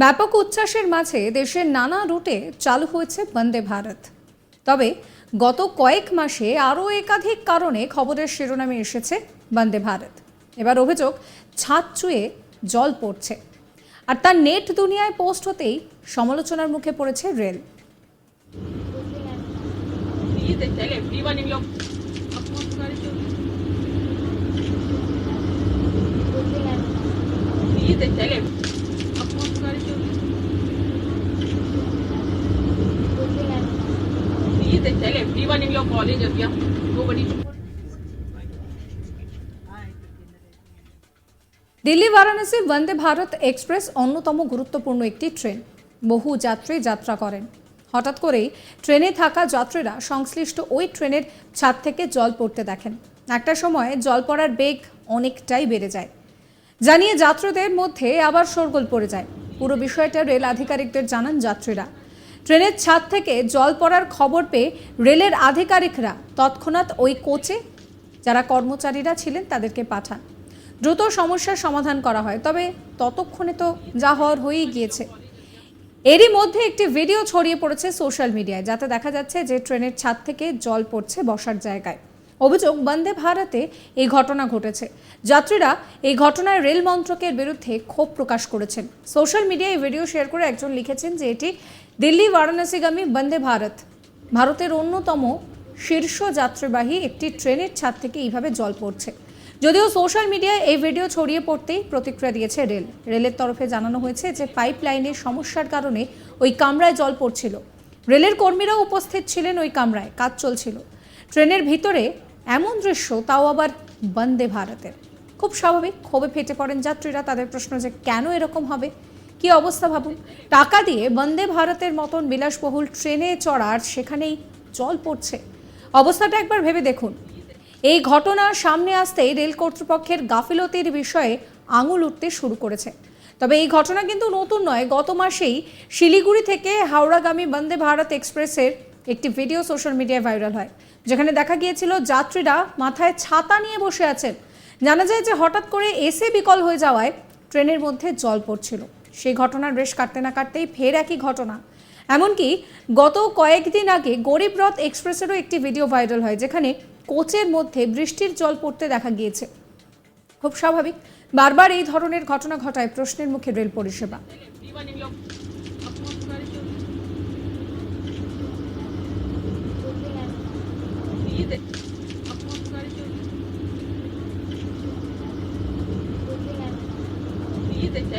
ব্যাপক উচ্ছ্বাসের মাঝে দেশের নানা রুটে চালু হয়েছে বন্দে ভারত। তবে গত কয়েক মাসে আরও একাধিক কারণে খবরের শিরোনামে এসেছে বন্দে ভারত। এবার অভিযোগ, ছাদ চুয়ে জল পড়ছে। আর তার নেট দুনিয়ায় পোস্ট হতেই সমালোচনার মুখে পড়েছে রেল। Tell even in your college, area, Nobody. Delhi Varanasi Vande Bharat express অন্যতম গুরুত্বপূর্ণ একটি ট্রেন বহু যাত্রী যাত্রা করেন হঠাৎ করেই ট্রেনে থাকা যাত্রীরা সংশ্লিষ্ট ওই ট্রেনের ছাদ থেকে জল পড়তে দেখেন। একটা সময়ে জল পড়ার বেগ অনেকটাই বেড়ে যায়। জানিয়ে যাত্রীদের মধ্যে আবার শোরগোল পড়ে যায়। পুরো বিষয়টা রেল আধিকারিকদের জানান যাত্রীরা। ট্রেনের ছাদ থেকে জল পড়ার খবর পেয়ে রেলের আধিকারিকরা তৎক্ষণাৎ ওই কোচে, যারা কর্মচারীরা ছিলেন, তাদেরকে পাঠান। দ্রুত সমস্যার সমাধান করা হয়। তবে ততক্ষণে তো যা হওয়ার হয়েই গিয়েছে। এরই মধ্যে একটি ভিডিও ছড়িয়ে পড়েছে সোশ্যাল মিডিয়ায়, যাতে দেখা যাচ্ছে যে ট্রেনের ছাদ থেকে জল পড়ছে বসার জায়গায়। অভিযোগ, বন্দে ভারতে এই ঘটনা ঘটেছে। যাত্রীরা এই ঘটনায় রেল মন্ত্রকের বিরুদ্ধে ক্ষোভ প্রকাশ করেছেন। সোশ্যাল মিডিয়ায় ভিডিও শেয়ার করে একজন লিখেছেন যে এটি দিল্লি বারাণসীগামী বন্দে ভারত। ভারতের অন্যতম শীর্ষ যাত্রীবাহী একটি ট্রেনের ছাদ থেকে এইভাবে জল পড়ছে। যদিও সোশ্যাল মিডিয়ায় এই ভিডিও ছড়িয়ে পড়তেই প্রতিক্রিয়া দিয়েছে রেল। রেলের তরফে জানানো হয়েছে যে পাইপ লাইনের সমস্যার কারণে ওই কামরায় জল পড়ছিল। রেলের কর্মীরাও উপস্থিত ছিলেন ওই কামরায়, কাজ চলছিল। ট্রেনের ভিতরে এমন দৃশ্য, তাও আবার বন্দে ভারতের। খুব স্বাভাবিক ক্ষোভে ফেটে পড়েন যাত্রীরা, তাদের প্রশ্ন যে কেন এরকম হবে? কি অবস্থা ভাবুন? টাকা দিয়ে বন্দে ভারতের মতন বিলাসবহুল ট্রেনে চড়ার সেখানেই জল পড়ছে। অবস্থাটা একবার ভেবে দেখুন। এই ঘটনা সামনে আসতেই রেল কর্তৃপক্ষের গাফিলতির বিষয়ে আঙুল উঠতে শুরু করেছে। তবে এই ঘটনা কিন্তু নতুন নয়, গত মাসেই শিলিগুড়ি থেকে হাওড়াগামী বন্দে ভারত এক্সপ্রেসের একটি ভিডিও সোশ্যাল মিডিয়ায় ভাইরাল হয়। যেখানে দেখা গিয়েছিল, যাত্রীরা মাথায় ছাতা নিয়ে বসে আছেন। জানা যায় যে হঠাৎ করে এসে বিকল হয়ে যাওয়ায় ট্রেনের মধ্যে জল পড়ছিল। সেই ঘটনার রেশ কাটতে না কাটতেই ফের একই ঘটনা। এমনকি গত কয়েকদিন আগে গরিব রথ এক্সপ্রেসেরও একটি ভিডিও ভাইরাল হয়, যেখানে কোচের মধ্যে বৃষ্টির জল পড়তে দেখা গিয়েছে। খুব স্বাভাবিক, বারবার এই ধরনের ঘটনা ঘটায় প্রশ্নের মুখে রেল পরিষেবা।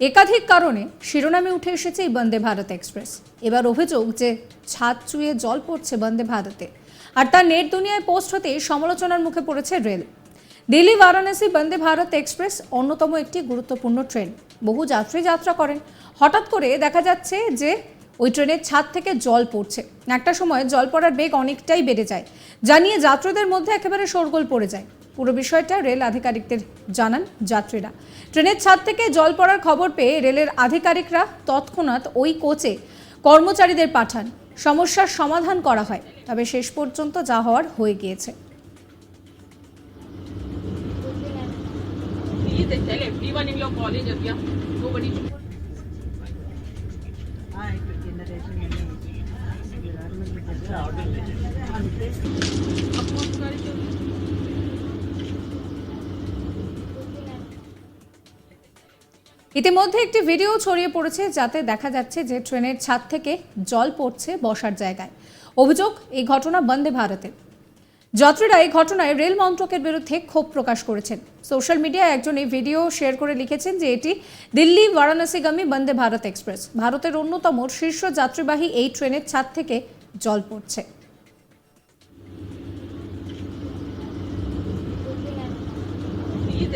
একাধিক কারণে শিরোনামে উঠে এসেছে এই বন্দে ভারত এক্সপ্রেস। এবার অভিযোগ যে ছাদ চুয়ে জল পড়ছে বন্দে ভারতে। আর তার নেট দুনিয়ায় পোস্ট হতে সমালোচনার মুখে পড়েছে রেল। দিল্লি বারাণসী বন্দে ভারত এক্সপ্রেস অন্যতম একটি গুরুত্বপূর্ণ ট্রেন। বহু যাত্রী যাত্রা করেন। হঠাৎ করে দেখা যাচ্ছে যে ওই ট্রেনের ছাদ থেকে জল পড়ছে। একটা সময় জল পড়ার বেগ অনেকটাই বেড়ে যায়। জানিয়ে যাত্রীদের মধ্যে একেবারে শোরগোল পড়ে যায়। পুরো বিষয়টা রেল আধিকারিকদের জানান যাত্রীরা। ট্রেনের ছাদ থেকে জল পড়ার খবর পেয়ে রেলের আধিকারিকরা তৎক্ষণাৎ ওই কোচে কর্মচারীদের পাঠান। সমস্যার সমাধান করা হয়, তবে শেষ পর্যন্ত যা হওয়ার হয়ে গিয়েছে। tell ইতিমধ্যে একটি ভিডিও ছড়িয়ে পড়েছে যাতে দেখা যাচ্ছে যে ট্রেনের ছাদ থেকে জল পড়ছে বসার জায়গায়। অভিযোগ, এই ঘটনা বন্দে ভারতের যাত্রীরা এই ঘটনায় রেল মন্ত্রকের বিরুদ্ধে ক্ষোভ প্রকাশ করেছেন। সোশ্যাল মিডিয়ায় একজন এই ভিডিও শেয়ার করে লিখেছেন যে এটি দিল্লি বারাণসীগামী বন্দে ভারত এক্সপ্রেস। ভারতের অন্যতম শীর্ষ যাত্রীবাহী এই ট্রেনের ছাদ থেকে জল পড়ছে।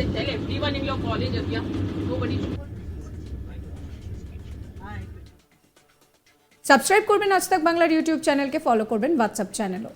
Please tell everyone in your college, Abhya. Nobody should. Subscribe করবেন আজ তাক বাংলার ইউটিউব চ্যানেলকে ফলো করবেন হোয়াটসঅ্যাপ চ্যানেলও